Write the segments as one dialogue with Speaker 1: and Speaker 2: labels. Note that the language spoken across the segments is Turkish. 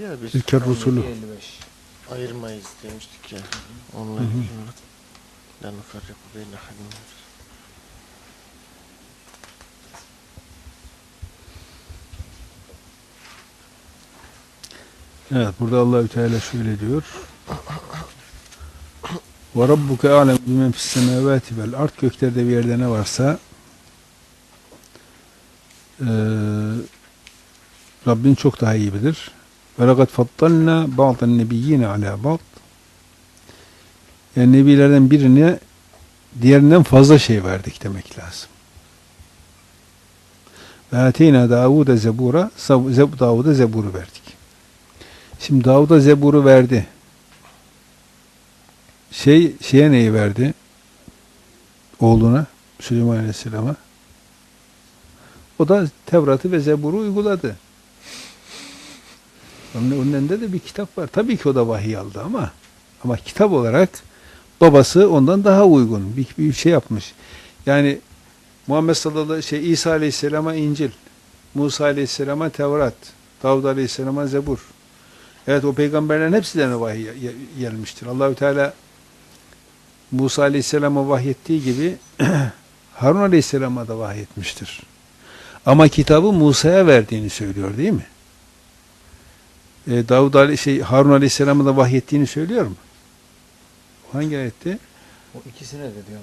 Speaker 1: Rusulü.
Speaker 2: 55.
Speaker 3: ayırmayız demiştik ya. Onunla ilgili. La nufarriku beyne rusul.
Speaker 1: Evet burada Allahü Teala şöyle diyor. Ve rabbuke alem bimen fis semavati vel ard göklerde bir yerde ne varsa eee Rabbin çok daha iyi bilir. Ve lekad faddalna ba'dan nebiyyine ala ba'd. Yani nebilerden birine diğerinden fazla şey verdik demek lazım. Ve ateyna Davud'a zebura, Zeb- Davud'a zeburu verdik. Şimdi Davud'a zeburu verdi. Şey şeye neyi verdi? Oğluna Süleyman Aleyhisselam'a. O da Tevrat'ı ve Zebur'u uyguladı. Onun elinde de bir kitap var. Tabii ki o da vahiy aldı ama ama kitap olarak babası ondan daha uygun bir, bir şey yapmış. Yani Muhammed sallallahu aleyhi şey İsa Aleyhisselam'a İncil, Musa Aleyhisselam'a Tevrat, Davud Aleyhisselam'a Zebur. Evet o peygamberlerin hepsilerine vahiy gelmiştir. Allahü Teala Musa Aleyhisselam'a vahyettiği gibi Harun Aleyhisselam'a da vahyetmiştir. Ama kitabı Musa'ya verdiğini söylüyor değil mi? Ee, Davud Ali şey Harun Aleyhisselam'a da vahyettiğini söylüyor mu? Hangi ayette?
Speaker 2: O ikisine de diyor.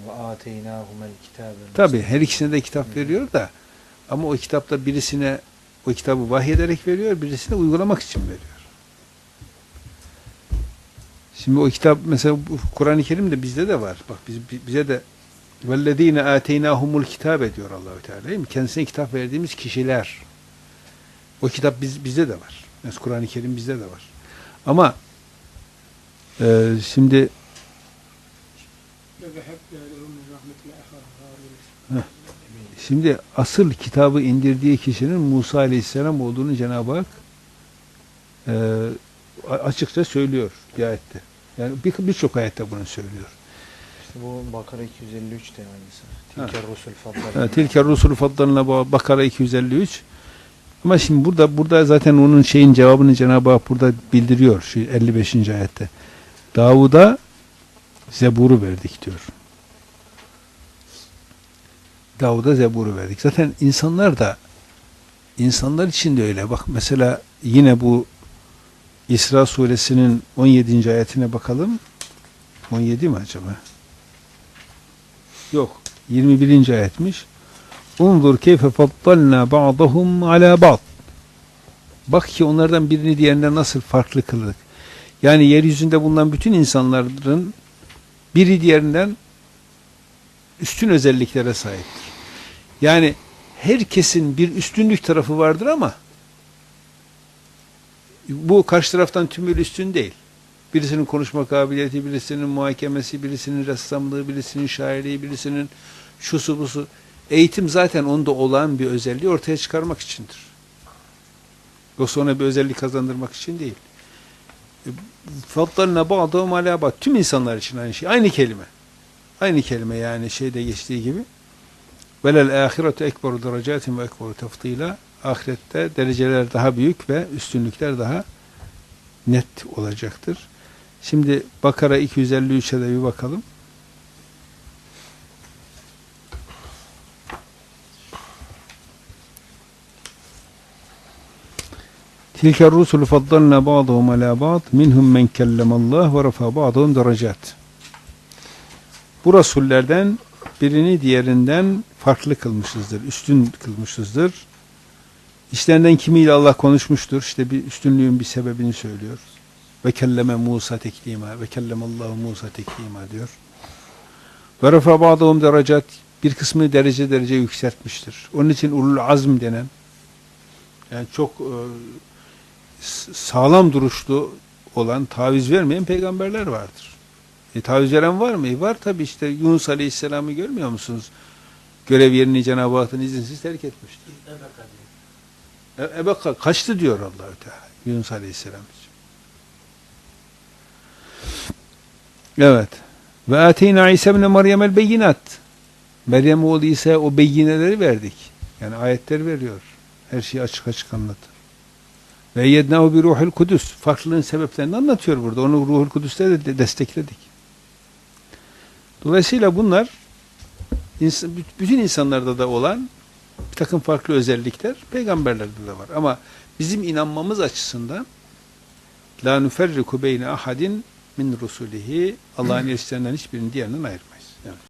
Speaker 1: Tabi her ikisine de kitap veriyor da ama o kitapta birisine o kitabı vahyederek veriyor, birisine uygulamak için veriyor. Şimdi o kitap mesela Kur'an-ı Kerim de bizde de var. Bak biz, bi- bize de vellezine ateynahumul kitabe diyor Allahü Teala değil mi? Kendisine kitap verdiğimiz kişiler. O kitap biz, bizde de var. Mesela Kur'an-ı Kerim bizde de var. Ama e, şimdi Şimdi asıl kitabı indirdiği kişinin Musa Aleyhisselam olduğunu Cenab-ı Hak e, açıkça söylüyor bir ayette. Yani bir- birçok ayette bunu söylüyor.
Speaker 2: İşte bu Bakara 253 de aynısı.
Speaker 1: Ha.
Speaker 2: Tilker Rusul Faddal.
Speaker 1: Ha, Tilke Rusulü Faddalına Bakara 253. Ama şimdi burada burada zaten onun şeyin cevabını Cenab-ı Hak burada bildiriyor şu 55. ayette. Davud'a Zebur'u verdik diyor. Davud'a Zebur'u verdik. Zaten insanlar da insanlar için de öyle. Bak mesela yine bu İsra suresinin 17. ayetine bakalım. 17 mi acaba? Yok. 21. ayetmiş. Unzur keyfe faddalna ba'dahum ala ba'd. Bak ki onlardan birini diğerinden nasıl farklı kıldık. Yani yeryüzünde bulunan bütün insanların biri diğerinden üstün özelliklere sahiptir. Yani herkesin bir üstünlük tarafı vardır ama bu karşı taraftan tümüyle üstün değil. Birisinin konuşma kabiliyeti, birisinin muhakemesi, birisinin ressamlığı, birisinin şairliği, birisinin şusu busu. Eğitim zaten onda olan bir özelliği ortaya çıkarmak içindir. Yoksa ona bir özellik kazandırmak için değil. Faddalna ba'dahum ala ba'd. Tüm insanlar için aynı şey. Aynı kelime. Aynı kelime yani şeyde geçtiği gibi. Velel ahiretu derecatin ve ekberu tefdila. Ahirette dereceler daha büyük ve üstünlükler daha net olacaktır. Şimdi Bakara 253'e de bir bakalım. Tilke rusulü faddalna ba'dahum ala ba'd minhum men kellemallah ve rafa ba'dahum derecat. Bu rasullerden birini diğerinden farklı kılmışızdır, üstün kılmışızdır. İşlerinden kimiyle Allah konuşmuştur. İşte bir üstünlüğün bir sebebini söylüyor. Ve kelleme Musa teklima ve kellemallahu Musa teklima diyor. Ve rafa ba'dahum derecat bir kısmını derece derece yükseltmiştir. Onun için ulul azm denen yani çok e, sağlam duruşlu olan, taviz vermeyen peygamberler vardır. E, taviz veren var mı? E, var tabi işte Yunus Aleyhisselam'ı görmüyor musunuz? Görev yerini Cenab-ı Hak'tan izinsiz terk etmiştir. E, Ebeka kaçtı diyor Allahü Teala Yunus Aleyhisselam için. Evet. Ve ateyna İsa ibn Meryem'el beyinat. Meryem oğlu İsa o beyineleri verdik. Yani ayetler veriyor. Her şeyi açık açık anlatır. Ve yednahu bir ruhul kudüs. Farklılığın sebeplerini anlatıyor burada. Onu ruhul kudüste de de destekledik. Dolayısıyla bunlar bütün insanlarda da olan bir takım farklı özellikler peygamberlerde de var. Ama bizim inanmamız açısından la nüferriku beyne ahadin min rusulihi Allah'ın elçilerinden hiçbirini diğerinden ayırmayız. Yani